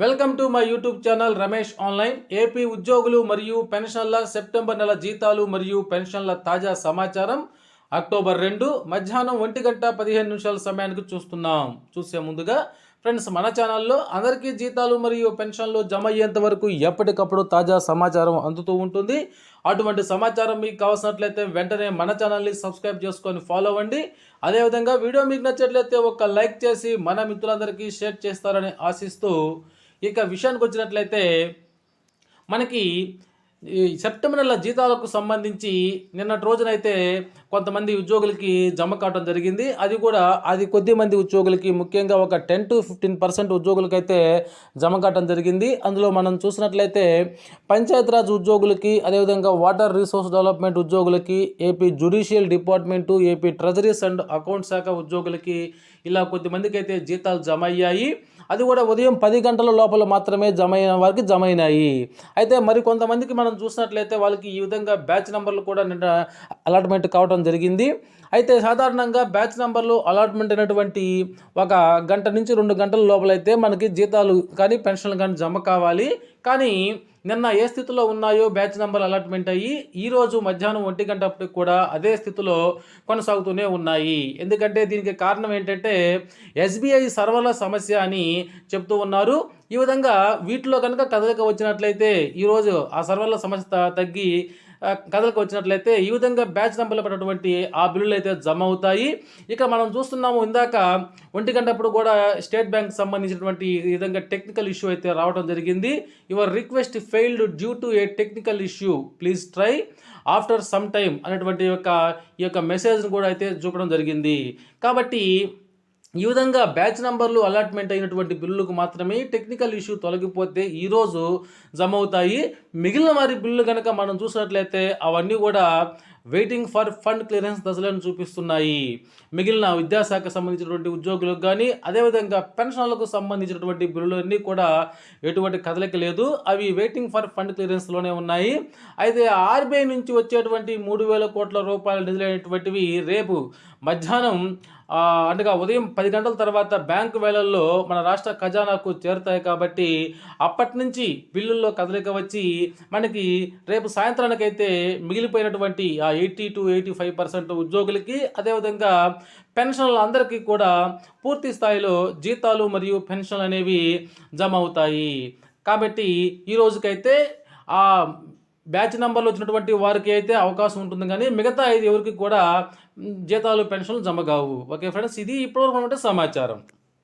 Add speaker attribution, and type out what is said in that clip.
Speaker 1: Welcome to my YouTube channel Ramesh online. AP ఉద్యోగులు మరియు పెన్షన్ల సెప్టెంబర్ నెల జీతాలు మరియు పెన్షన్ల తాజా సమాచారం అక్టోబర్ రెండు. మధ్యాహ్నం ఒంటి గంట పదిహేను నిమిషాల సమయానికి చూస్తున్నాం. చూసే ముందుగా ఫ్రెండ్స్ మన ఛానల్లో అందరికీ జీతాలు మరియు పెన్షన్లు జమ అయ్యేంత వరకు ఎప్పటికప్పుడు తాజా సమాచారం అందుతూ ఉంటుంది. అటువంటి సమాచారం మీకు కావాల్సినట్లయితే వెంటనే మన ఛానల్ని సబ్స్క్రైబ్ చేసుకొని ఫాలో అవ్వండి. అదేవిధంగా వీడియో మీకు నచ్చట్లయితే ఒక లైక్ చేసి మన మిత్రులందరికీ షేర్ చేస్తారని ఆశిస్తూ ఇక విషయానికి వచ్చినట్లయితే మనకి ఈ సెప్టెంబర్ నెల జీతాలకు సంబంధించి నిన్నటి రోజునైతే కొంతమంది ఉద్యోగులకి జమ కావడం జరిగింది. అది కూడా అది కొద్ది మంది ఉద్యోగులకి ముఖ్యంగా ఒక టెన్ టు ఫిఫ్టీన్ పర్సెంట్ ఉద్యోగులకైతే జమ కావడం జరిగింది. అందులో మనం చూసినట్లయితే పంచాయతీరాజ్ ఉద్యోగులకి అదేవిధంగా వాటర్ రిసోర్స్ డెవలప్మెంట్ ఉద్యోగులకి AP judicial department AP treasuries and account శాఖ ఉద్యోగులకి ఇలా కొద్దిమందికి అయితే జీతాలు జమ అయ్యాయి. అది కూడా ఉదయం పది గంటల లోపల మాత్రమే జమ అయిన వారికి జమ అయినాయి. అయితే మరి కొంతమందికి మనం చూసినట్లయితే వాళ్ళకి ఈ విధంగా బ్యాచ్ నెంబర్లు కూడా నిన్న అలాట్మెంట్ కావడం జరిగింది. అయితే సాధారణంగా బ్యాచ్ నెంబర్లు అలాట్మెంట్ అయినటువంటి ఒక గంట నుంచి రెండు గంటల లోపలైతే మనకి జీతాలు కానీ పెన్షన్లు కానీ జమ కావాలి. కానీ నిన్న ఏ స్థితిలో ఉన్నాయో బ్యాచ్ నెంబర్ అలాట్మెంట్ అయ్యి ఈరోజు మధ్యాహ్నం ఒంటి గంట అప్పటికి కూడా అదే స్థితిలో కొనసాగుతూనే ఉన్నాయి. ఎందుకంటే దీనికి కారణం ఏంటంటే ఎస్బీఐ సర్వర్ల సమస్య అని చెప్తూ ఉన్నారు. ఈ విధంగా వీటిలో కనుక కదలిక వచ్చినట్లయితే ఈరోజు ఆ సర్వర్ల సమస్య తగ్గి కథలకు వచ్చినట్లయితే ఈ విధంగా బ్యాచ్ నెంబర్లో పడినటువంటి ఆ బిల్లులు అయితే జమ అవుతాయి. ఇక మనం చూస్తున్నాము ఇందాక ఒంటి గంటప్పుడు కూడా స్టేట్ బ్యాంక్ సంబంధించినటువంటి ఈ విధంగా టెక్నికల్ ఇష్యూ అయితే రావడం జరిగింది. Your request failed due to a technical issue please try. After some time అనేటువంటి యొక్క ఈ యొక్క మెసేజ్ను కూడా అయితే చూపడం జరిగింది. కాబట్టి ఈ విధంగా బ్యాచ్ నంబర్లు అలాట్మెంట్ అయినటువంటి బిల్లులకు మాత్రమే టెక్నికల్ ఇష్యూ తొలగిపోతే ఈరోజు జమ అవుతాయి మిగిలిన వారి బిల్లు కనుక మనం చూసినట్లయితే అవన్నీ కూడా వెయిటింగ్ ఫర్ ఫండ్ క్లియరెన్స్ దశలను చూపిస్తున్నాయి. మిగిలిన విద్యాశాఖ సంబంధించినటువంటి ఉద్యోగులకు కానీ అదేవిధంగా పెన్షన్లకు సంబంధించినటువంటి బిల్లులన్నీ కూడా ఎటువంటి కదలిక లేదు. అవి వెయిటింగ్ ఫర్ ఫండ్ క్లియరెన్స్లోనే ఉన్నాయి. అయితే ఆర్బీఐ నుంచి వచ్చేటువంటి మూడు వేల కోట్ల రూపాయల నిధులైనటువంటివి రేపు మధ్యాహ్నం ఆ, అనగా ఉదయం పది గంటల తర్వాత బ్యాంకు వేళల్లో మన రాష్ట్ర ఖజానాకు చేరుతాయి కాబట్టి అప్పటి నుంచి బిల్లుల్లో కదలిక వచ్చి మనకి రేపు సాయంత్రానికైతే మిగిలిపోయినటువంటి ఆ eighty to eighty five percent ఉద్యోగులకి అదేవిధంగా పెన్షన్లు అందరికీ కూడా పూర్తి స్థాయిలో జీతాలు మరియు పెన్షన్లు అనేవి జమ అవుతాయి. కాబట్టి ఈ రోజుకైతే ఆ బ్యాచ్ నెంబర్లో వచ్చినటువంటి వారికి అయితే అవకాశం ఉంటుంది. కానీ మిగతా ఐదు ఎవరికి కూడా జీతాలు పెన్షన్లు జమ కావు. ఓకే ఫ్రెండ్స్ ఇది ఇప్పటివరకు ఉన్నటువంటి సమాచారం.